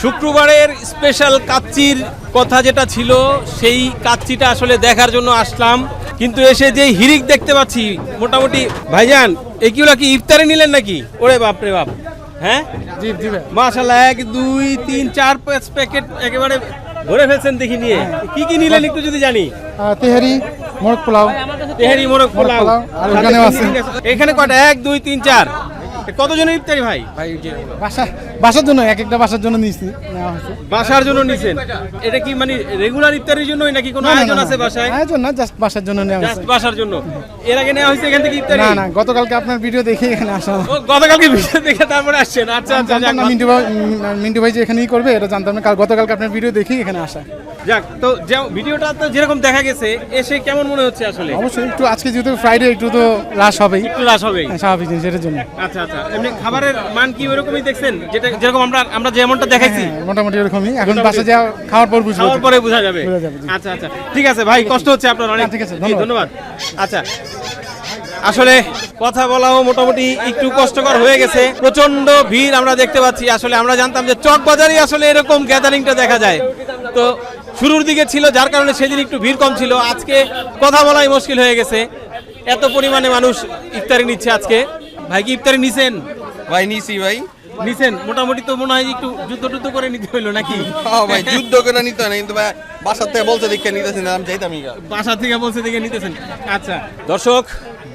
শুক্রবারের স্পেশাল কাচ্চির কথা যেটা ছিল সেই কাচ্চিটা আসলে দেখার জন্য আসলাম। কিন্তু এসে যে হিরিক দেখতে পাচ্ছি মোটামুটি ভাইজান এগুলো কি ইফতারে নিলেন নাকি? ওরে বাপ রে বাপ। হ্যাঁ? জি জি মাশাল্লাহ এক দুই তিন চার পাঁচ প্যাকেট একেবারে ভরে ফেলছেন দেখি নিয়ে। কি কি নিলেন একটু যদি জানি। তেহারি মোরগ পোলাও। তেহারি মোরগ পোলাও। আর আছে। এখানে কটা এক দুই তিন চার। কতজনের ইফতারি ভাই? ভাই বাসা বাসার জন্য এক একটা বাসার জন্য নিয়েছি নেওয়া হয়েছে। বাসার জন্য নিছেন? এটা কি মানে রেগুলার ইফতারির জন্যই নাকি কোনো আয়োজন আছে বাসায়? আয়োজন না জাস্ট বাসার জন্য নেওয়া জাস্ট হয়েছে। বাসার জন্য। এর আগে নেওয়া হয়েছে এখান থেকে ইফতারি? না না গতকালকে আপনার ভিডিও দেখে এখানে আসা। ও গতকালকে ভিডিও দেখে তারপরে আসছেন। আচ্ছা আচ্ছা যাক, মিন্টু ভাই মিন্টু ভাই যে এখানেই করবে এটা জানতাম না। কাল গতকালকে আপনার ভিডিও দেখেই এখানে আসা। যাক তো যে ভিডিওটা তো যেরকম দেখা গেছে এসে কেমন মনে হচ্ছে আসলে? অবশ্যই একটু আজকে যেহেতু ফ্রাইডে একটু তো রাশ হবেই। একটু লাশ হবেই। হ্যাঁ, স্বাভাবিক জিনিস এটার জন্য। আচ্ছা আচ্ছা। এমনি খাবারের মান কি ওরকমই দেখছেন? যেটা যেরকম আমরা আমরা যেমনটা দেখাইছি। হ্যাঁ, মোটামুটি এরকমই এখন বাসা যা খাওয়ার পর বুঝব খাওয়ার পরে বোঝা যাবে। আচ্ছা আচ্ছা। ঠিক আছে ভাই কষ্ট হচ্ছে আপনার অনেক। ঠিক আছে, ধন্যবাদ। ধন্যবাদ। আচ্ছা আসলে কথা বলাও মোটামুটি একটু কষ্টকর হয়ে গেছে। প্রচণ্ড ভিড় আমরা দেখতে পাচ্ছি। আসলে আমরা জানতাম যে চক বাজারই আসলে এরকম গ্যাদারিংটা দেখা যায়। তো শুরুর দিকে ছিল যার কারণে সেদিন একটু ভিড় কম ছিল। আজকে কথা বলাই মুশকিল হয়ে গেছে। এত পরিমাণে মানুষ ইফতারি নিচ্ছে আজকে। ভাই কি ইফতারি নিছেন? ভাই নিছি ভাই। নিছেন? মোটামুটি তো মনে হয় একটু যুদ্ধ টুদ্ধ করে নিতে হইল নাকি? হ্যাঁ ভাই যুদ্ধ করে নিতে হয় না কিন্তু ভাই বাসার থেকে বলছে দেখে নিতেছি না আমি যাইতামই গা। বাসা থেকে বলছে দেখে নিতেছেন? আচ্ছা। দর্শক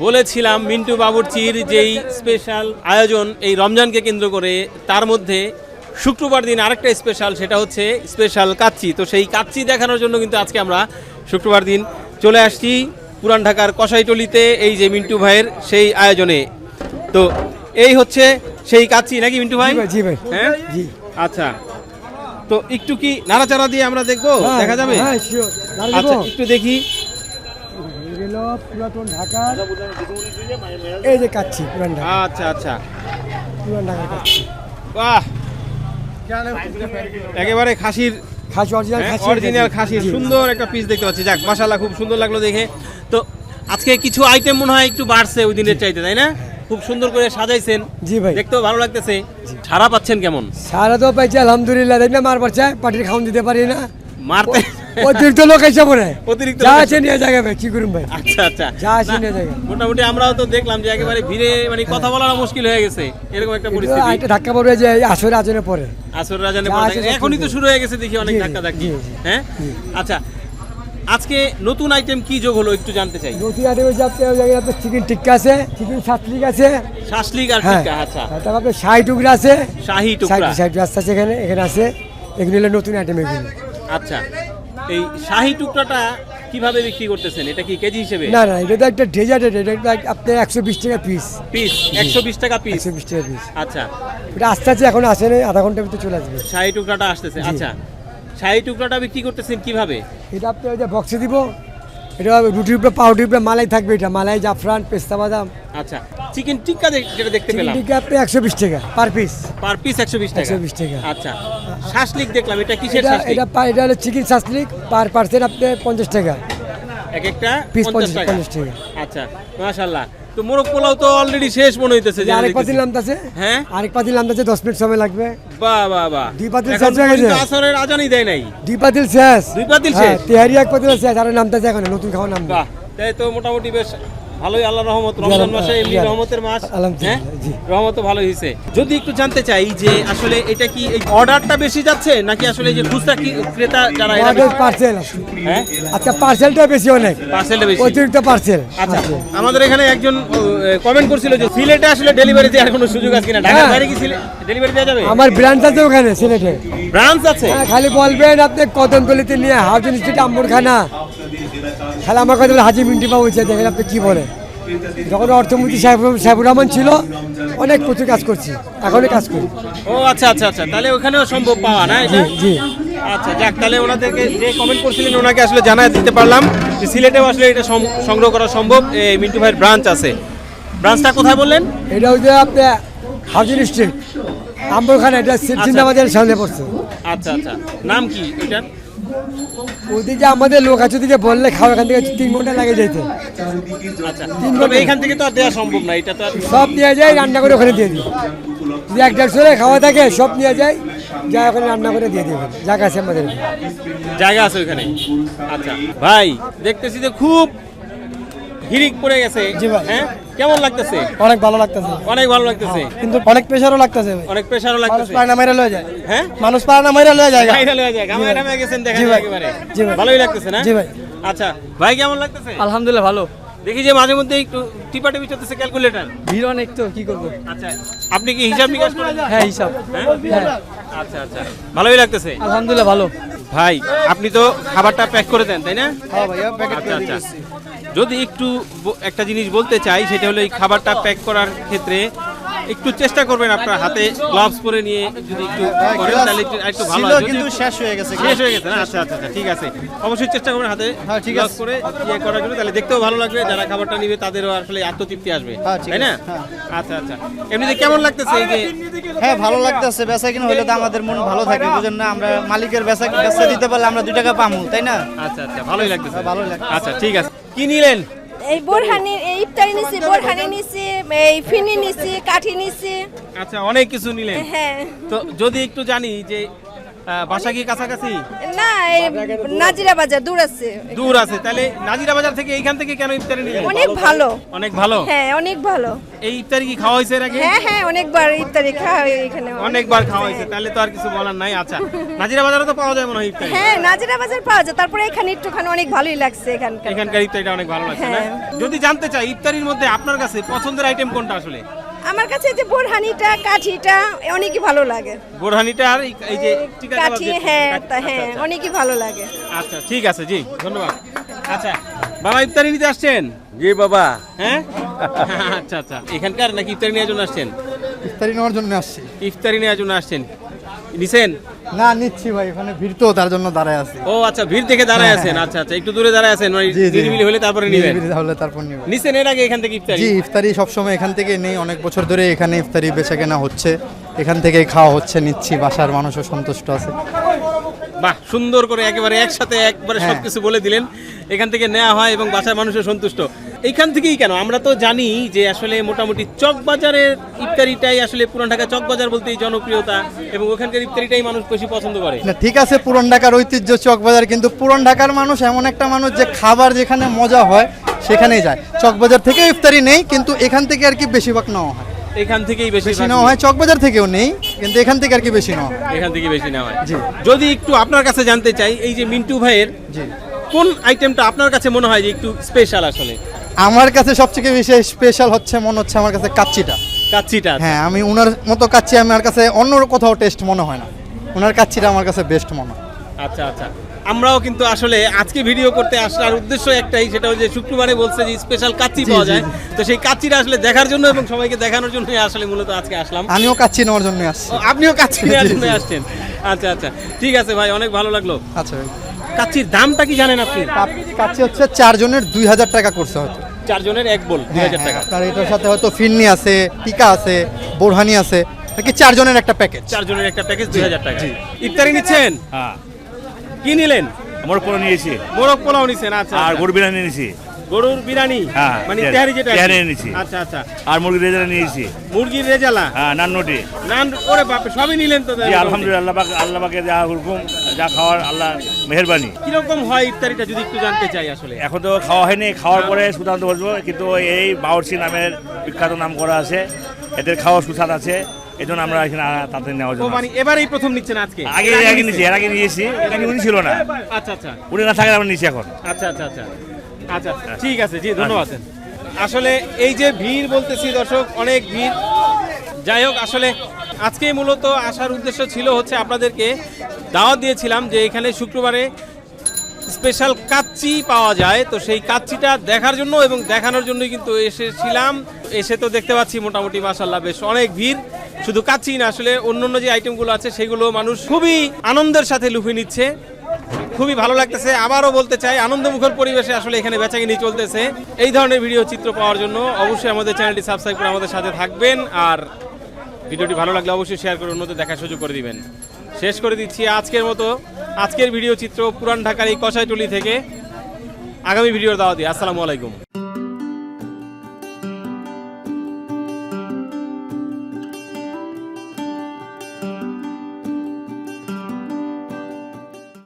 বলেছিলাম মিন্টু বাবুর্চির যেই স্পেশাল আয়োজন এই রমজানকে কেন্দ্র করে তার মধ্যে শুক্রবার দিন আরেকটা স্পেশাল সেটা হচ্ছে স্পেশাল কাচ্চি। তো সেই কাচ্চি দেখানোর জন্য কিন্তু আজকে আমরা শুক্রবার দিন চলে আসছি পুরান ঢাকার কসাইটলিতে এই যে মিন্টু ভাইয়ের সেই আয়োজনে। তো এই হচ্ছে সেই কাচ্চি নাকি মিন্টু ভাই? জি ভাই হ্যাঁ? জি। আচ্ছা। তো একটু কি নাড়াচাড়া দিয়ে আমরা দেখব? দেখা যাবে? হ্যাঁ আচ্ছা একটু দেখি। পুরাতন এই যে কাচ্ছি পুরান ঢাকা। আচ্ছা আচ্ছা। পুরান ঢাকা কাচ্ছি বাহ! একেবারে খাসির। খাসি অরিজিনাল খাসি অরিজিনাল খাসির। সুন্দর একটা পিস দেখতে পাচ্ছি। যাক খুব সুন্দর লাগল দেখে। তো আজকে কিছু আইটেম মনে হয় একটু বাড়ছে ওই দিনের চাইতে তাই না? খুব সুন্দর করে সাজাইছেন। জি ভাই। দেখতেও ভালো লাগতেছে। সারা পাচ্ছেন কেমন? সারা তো পাইছি আলহামদুলিল্লাহ। দেখ না মার পারছে পাটির খাওয়ান দিতে পারি না। মারতে অতিরিক্ত লোক এসে পড়ে। অতিরিক্ত যা আছে নিয়ে যাবে ভাই কি করুন ভাই? আচ্ছা আচ্ছা। যা আছে নিয়ে যাবে। মোটামুটি আমরাও তো দেখলাম যে একেবারে ভিড়ে মানে কথা বলার মুশকিল হয়ে গেছে। এরকম একটা পরিস্থিতি। ধাক্কা পড়বে যে আসরে আজনে পরে আসর। সব এখনই তো শুরু হয়ে গেছে দেখি অনেক ধাক্কা ধাক্কি। হ্যাঁ? আচ্ছা আজকে নতুন আইটেম কি যোগ হলো একটু জানতে চাই। নতুন আইটেমে যাচ্ছে আপনার চিকেন টিক্কা আছে চিকেন সাতলিক আছে। শাসলিক আর হ্যাঁ টিক্কা আচ্ছা। তারপর আপনার শাহি টুকরা আছে। শাহি টুকরা। শাহি রাস্তা আছে এখানে এখানে আছে। এগুলো হলো নতুন আইটেম এগুলো আচ্ছা। এই শাহি টুকরাটা কীভাবে বিক্রি করতেছেন? এটা কি কেজি হিসেবে? না না এটা তো একটা ডেজার্ট এটা আপনার একশো বিশ টাকা পিস পিস একশো বিশ টাকা পিস একশো বিশ টাকা পিস আচ্ছা। এটা আস্তে আস্তে এখন আসে না আধা ঘণ্টার ভিতরে চলে আসবে। শাহি টুকরাটা আসতেছে আচ্ছা। শাহি টুকরাটা বিক্রি করতেছেন কীভাবে? এটা আপনি ওই যে বক্সে দিব। এটা রুটির উপরে পাউরুটির উপরে মালাই থাকবে এটা। মালাই জাফরান পেস্তা বাদাম। আচ্ছা চিকেন টিক্কা যেটা দেখতে পেলাম। টিক্কা আপনি একশো বিশ টাকা পার পিস পার পিস একশো বিশ টাকা। 120 টাকা। আচ্ছা শাসলিক দেখলাম এটা কিসের শাসলিক? এটা এটা হলো চিকেন সাসলিক পার পার্সেন্ট আপনি পঞ্চাশ টাকা। এক একটা পিস পঞ্চাশ টাকা। পঞ্চাশ টাকা। আচ্ছা মাশাল্লাহ তো মোরগ পোলাও তো অলরেডি শেষ মনে হইতেছে যে আরেক পাতিল নামতাছে? হ্যাঁ? আরেক পাতিল নামতেছে দশ মিনিট সময় লাগবে। বাহ বাহ বাহ দুই পাতিল শেষ হয়ে গেছে। আসরের আজানই দেয় নাই। দুই পাতিল শেষ। দুই পাতিল হ্যাঁ, শেষ? তেহারি এক পাতিল শেষ আর নামতাছে এখন নতুন খাওয়া নাম বাহ তাই তো মোটামুটি বেশ ভালোই আল্লাহ রহমত রমজান মাসে এমনি রহমতের মাস হ্যাঁ? রহমত তো ভালোই হয়েছে যদি একটু জানতে চাই যে আসলে এটা কি এই অর্ডারটা বেশি যাচ্ছে নাকি আসলে যে খুচরা ক্রেতা যারা এরা বেশি- পার্সেল হ্যাঁ? আচ্ছা পার্সেলটা বেশি অনেক। পার্সেলটা বেশি। অতিরিক্ত পার্সেল আচ্ছা আমাদের এখানে একজন কমেন্ট করছিল যে সিলেটে আসলে ডেলিভারি দেওয়ার কোনো সুযোগ আছে কিনা? ঢাকার হ্যাঁ। বাইরে কি ডেলিভারি দেওয়া যাবে? আমার ব্রাঞ্চ আছে ওখানে সিলেটে। ব্রাঞ্চ আছে? হ্যাঁ, খালি বলবেন আপনি কদমতলিতে নিয়ে হাউজিং স্ট্রিট আম্বরখানা খালি আমার কথা বলে হাজি মিন্টি বাবু দেখেন আপনি কি বলে যখন অর্থমন্ত্রী সাহেব সাহেবুর রহমান ছিল অনেক প্রচুর কাজ করছি। এখনই কাজ করি। ও আচ্ছা আচ্ছা আচ্ছা। তাহলে ওখানেও সম্ভব পাওয়া না জি জি। আচ্ছা যাক তাহলে ওনাদেরকে যে কমেন্ট করছিলেন ওনাকে আসলে জানাই দিতে পারলাম যে সিলেটেও আসলে এটা সংগ্রহ করা সম্ভব। এই মিন্টু ভাইয়ের ব্রাঞ্চ আছে। ব্রাঞ্চটা কোথায় বললেন? এটা হচ্ছে আপনি হাউজিং স্ট্রিট। আম্বরখানা এটা জিন্দাবাদের সামনে পড়ছে। আচ্ছা আচ্ছা। নাম কি এটার? ওদিকে আমাদের লোক আছে ওদিকে বললে খাওয়া এখান থেকে তিন ঘণ্টা লাগে যেতে। আচ্ছা তিন তবে ঘণ্টা। এখান থেকে তো আর দেওয়া সম্ভব না এটা তো আর সব দিয়ে যায় রান্না করে ওখানে দিয়ে দিই। যদি এক দেড়শো টাকা খাওয়া থাকে সব নিয়ে যায় যা ওখানে রান্না করে দিয়ে দেবেন যা কাছে আমাদের জায়গা আছে ওখানে? আচ্ছা ভাই দেখতেছি যে খুব হিরিক পড়ে গেছে। জি ভাই। হ্যাঁ? কেমন লাগতেছে? অনেক ভালো লাগতেছে। অনেক ভালো লাগতেছে। কিন্তু অনেক প্রেশারও লাগতেছে ভাই। অনেক প্রেশারও মানুষ লাগতেছে। পায় না মেরে লয়ে যায়। হ্যাঁ? মানুষ পায় না মেরে লয়ে যায় ভাইরাল হয়ে যায় গেছেন দেখা জি যায় একেবারে। জি ভাই। ভালোই লাগতেছে না? জি ভাই। আচ্ছা ভাই কেমন লাগতেছে? আলহামদুলিল্লাহ ভালো। দেখি যে মাঝে মধ্যে একটু চলতেছে ক্যালকুলেটর ভিড় অনেক তো কি করব? আচ্ছা আপনি কি হিসাব নিকাশ করেন? হ্যাঁ হিসাব। হ্যাঁ? আচ্ছা আচ্ছা। ভালোই লাগতেছে। আলহামদুলিল্লাহ ভালো। ভাই আপনি তো খাবারটা প্যাক করে দেন তাই না? হ্যাঁ ভাইয়া প্যাকেট আচ্ছা আচ্ছা। যদি একটু একটা জিনিস বলতে চাই সেটা হলো এই খাবারটা প্যাক করার ক্ষেত্রে একটু চেষ্টা করবেন আপনার হাতে গ্লাভস পরে নিয়ে যদি একটু করেন তাহলে একটু- একটু ভালো হয়। কিন্তু শেষ হয়ে গেছে শেষ হয়ে গেছে না? আচ্ছা আচ্ছা আচ্ছা, ঠিক আছে। অবশ্যই চেষ্টা করবেন হাতে হ্যাঁ, ঠিক আছে। করে ইয়ে করার জন্য। তাহলে দেখতেও ভালো লাগবে যারা খাবারটা নিবে তাদেরও আসলে আত্মতৃপ্তি আসবে। হ্যাঁ, তাই না? হ্যাঁ। আচ্ছা আচ্ছা। এমনিতে কেমন লাগতেছে এই যে হ্যাঁ ভালো লাগতেছে। বেচা কিনা হলে তো আমাদের মন ভালো থাকে বুঝেন না? আমরা মালিকের বেচা বেচা দিতে পারলে আমরা দুই টাকা পামু তাই না? আচ্ছা আচ্ছা ভালোই লাগতেছে। ভালোই লাগতেছে। আচ্ছা ঠিক আছে। কি নিলেন? এই বোরহানি এই ইফতারি নিছি বোরহানি নিছি এই ফিনি নিছি কাঠি নিছি। আচ্ছা অনেক কিছু নিলেন। হ্যাঁ। তো যদি একটু জানি যে বাসা কি কাছাকাছি? না এই নাজিরা বাজার দূর আছে। দূর আছে। তাহলে নাজিরা বাজার থেকে এইখান থেকে কেন ইফতারি নিলেন? অনেক ভালো। অনেক ভালো? হ্যাঁ অনেক ভালো। এই ইফতারি কি খাওয়া হয়েছে এর আগে? হ্যাঁ হ্যাঁ অনেকবার ইফতারি খাওয়া এখানে। অনেকবার খাওয়া হয়েছে। তাহলে তো আর কিছু বলার নাই। আচ্ছা নাজিরা বাজারে তো পাওয়া যায় মনে হয় ইফতারি। হ্যাঁ নাজিরা বাজার পাওয়া যায়। তারপরে এখানে একটুখানি অনেক ভালোই লাগছে এখানকার। এখানকার ইফতারিটা অনেক ভালো লাগছে না? হ্যাঁ। যদি জানতে চাই ইফতারির মধ্যে আপনার কাছে পছন্দের আইটেম কোনটা আসলে? আমার কাছে যে বোরহানিটা কাঠিটা অনেকই ভালো লাগে। বোরহানিটা আর এই- যে কাঠি হ্যাঁ আচ্ছা, তা হ্যাঁ আচ্ছা, অনেকই ভালো লাগে। আচ্ছা ঠিক আছে জি ধন্যবাদ। আচ্ছা বাবা ইফতারি নিতে আসছেন? জি বাবা। হ্যাঁ? আচ্ছা আচ্ছা এখানকার নাকি ইফতারি নেওয়ার জন্য আসছেন? ইফতারি নেওয়ার জন্য আসছি। ইফতারি নেওয়ার জন্য আসছেন। নিছেন? না নিচ্ছি ভাই ওখানে ভিড় তো তার জন্য দাঁড়ায় আছি। ও আচ্ছা ভিড় দেখে দাঁড়ায় আছেন। আচ্ছা আচ্ছা একটু দূরে দাঁড়ায় আছেন মানে নিরিবিলি হলে তারপরে নিবেন। নিরিবিলি হলে তারপর নিব। নিছেন এর আগে এখান থেকে ইফতারি? জি ইফতারি সবসময় এখান থেকে নেই। অনেক বছর ধরে এখানে ইফতারি বেচা কেনা হচ্ছে। এখান থেকে খাওয়া হচ্ছে নিচ্ছি। বাসার মানুষও সন্তুষ্ট আছে। বাহ সুন্দর করে একেবারে একসাথে একবারে হ্যাঁ। সবকিছু বলে দিলেন। এখান থেকে নেওয়া হয় এবং বাসার মানুষও সন্তুষ্ট। এইখান থেকেই কেন? আমরা তো জানি যে আসলে মোটামুটি চকবাজারের ইফতারিটাই আসলে পুরান ঢাকা চকবাজার বলতেই জনপ্রিয়তা এবং ওখানকার ইফতারিটাই মানুষ বেশি পছন্দ করে। না ঠিক আছে পুরন ঢাকার ঐতিহ্য চকবাজার কিন্তু পুরন ঢাকার মানুষ এমন একটা মানুষ যে খাবার যেখানে মজা হয় সেখানেই যায়। চকবাজার থেকে ইফতারি নেই কিন্তু এখান থেকে আর কি বেশিরভাগ নেওয়া হয়। এখান থেকেই বেশি বেশি নেওয়া হয় চকবাজার থেকেও নেই কিন্তু এখান থেকে আর কি বেশি নেওয়া হয়। এখান থেকে বেশি নেওয়া হয়। জি। যদি একটু আপনার কাছে জানতে চাই এই যে মিন্টু ভাইয়ের জি। কোন আইটেমটা আপনার কাছে মনে হয় যে একটু স্পেশাল আসলে? আমার কাছে সবথেকে বেশি স্পেশাল হচ্ছে মনে হচ্ছে আমার কাছে কাচ্চিটা। কাচ্চিটা হ্যাঁ আমি ওনার মতো কাচ্চি আমার কাছে অন্য কোথাও টেস্ট মনে হয় না। ওনার কাচ্চিটা আমার কাছে বেস্ট মনে হয়। আচ্ছা আচ্ছা। আমরাও কিন্তু আসলে আজকে ভিডিও করতে আসার উদ্দেশ্য একটাই সেটা হচ্ছে শুক্রবারে বলছে যে স্পেশাল কাচ্চি পাওয়া যায়। তো সেই কাচ্চিটা আসলে দেখার জন্য এবং সবাইকে দেখানোর জন্যই আসলে মূলত আজকে আসলাম। আমিও কাচ্চি নেওয়ার জন্য আসছি আপনিও কাচ্চি নেওয়ার জন্য আসছেন। আচ্ছা আচ্ছা। ঠিক আছে ভাই অনেক ভালো লাগল। আচ্ছা ভাই। কাচ্চির দামটা কি জানেন আপনি? কাচি হচ্ছে চারজনের দুই হাজার টাকা করছে হয়তো। চারজনের এক বল দুই হ্যাঁ, হাজার হ্যাঁ, টাকা। তার এটার সাথে হয়তো ফিন্নি আছে টিকা আছে বোরহানি আছে আর কি চারজনের একটা প্যাকেজ চারজনের একটা প্যাকেজ দুই হাজার টাকা। ইফতারি নিচ্ছেন? হ্যাঁ। কি নিলেন? মোরগ পোলাও নিয়েছি। মোরগ পোলাও নিছেন আচ্ছা আর আচ্ছা। গরু বিরিয়ানি নিয়েছি। গরুর বিরানি হ্যাঁ, মানে তেহারি- যেটা তেহারি এনেছি। আচ্ছা আচ্ছা। আর মুরগি রেজালা নিয়েছি। মুরগির রেজালা? হ্যাঁ নান্নটি। নান ওরে বাপে সবই নিলেন তো জি আলহামদুলিল্লাহ আল্লাহ পাক আল্লাহ পাকে যা হুকুম যা খাওয়ার আল্লাহ মেহরবানি। কীরকম হয় ইফতারিটা যদি একটু জানতে চাই আসলে? এখন তো খাওয়া হয়নি খাওয়ার পরে সুদান্ত বলব কিন্তু এই বাউরসি নামের বিখ্যাত নাম করা আছে। এদের খাওয়া সুস্বাদ আছে এই জন্য আমরা এখানে তাদের নেওয়ার ও জন্য মানে এবারেই প্রথম নিচ্ছেন আজকে? আগে আগে নিয়েছি এর আগে নিয়েছি উনি ছিল না। আচ্ছা আচ্ছা। উনি না থাকলে আমরা নিয়েছি এখন। আচ্ছা আচ্ছা আচ্ছা। আচ্ছা ঠিক আছে, জি, ধন্যবাদ। আসলে এই যে ভিড় বলতেছি দর্শক, অনেক ভিড়। যাই হোক, আসলে আজকে মূলত আসার উদ্দেশ্য ছিল হচ্ছে আপনাদেরকে দাওয়াত দিয়েছিলাম যে এখানে শুক্রবারে স্পেশাল কাচ্চি পাওয়া যায়। তো সেই কাচ্চিটা দেখার জন্য এবং দেখানোর জন্যই কিন্তু এসেছিলাম। এসে তো দেখতে পাচ্ছি মোটামুটি মাসাল্লাহ বেশ অনেক ভিড়। শুধু কাচ্চি না, আসলে অন্য অন্য যে আইটেমগুলো আছে, সেগুলো মানুষ খুবই আনন্দের সাথে লুফে নিচ্ছে। খুবই ভালো লাগতেছে। আবারও বলতে চাই, আনন্দমুখর পরিবেশে আসলে এখানে বেচাকিনি চলতেছে। এই ধরনের ভিডিও চিত্র পাওয়ার জন্য অবশ্যই আমাদের চ্যানেলটি সাবস্ক্রাইব করে আমাদের সাথে থাকবেন। আর ভিডিওটি ভালো লাগলে অবশ্যই শেয়ার করে অন্যদের দেখার সুযোগ করে দিবেন। শেষ করে দিচ্ছি আজকের মতো। আজকের ভিডিও চিত্র পুরান ঢাকার এই কষাইটুলি থেকে। আগামী ভিডিওর দাওয়া দিই আসসালামু আলাইকুম।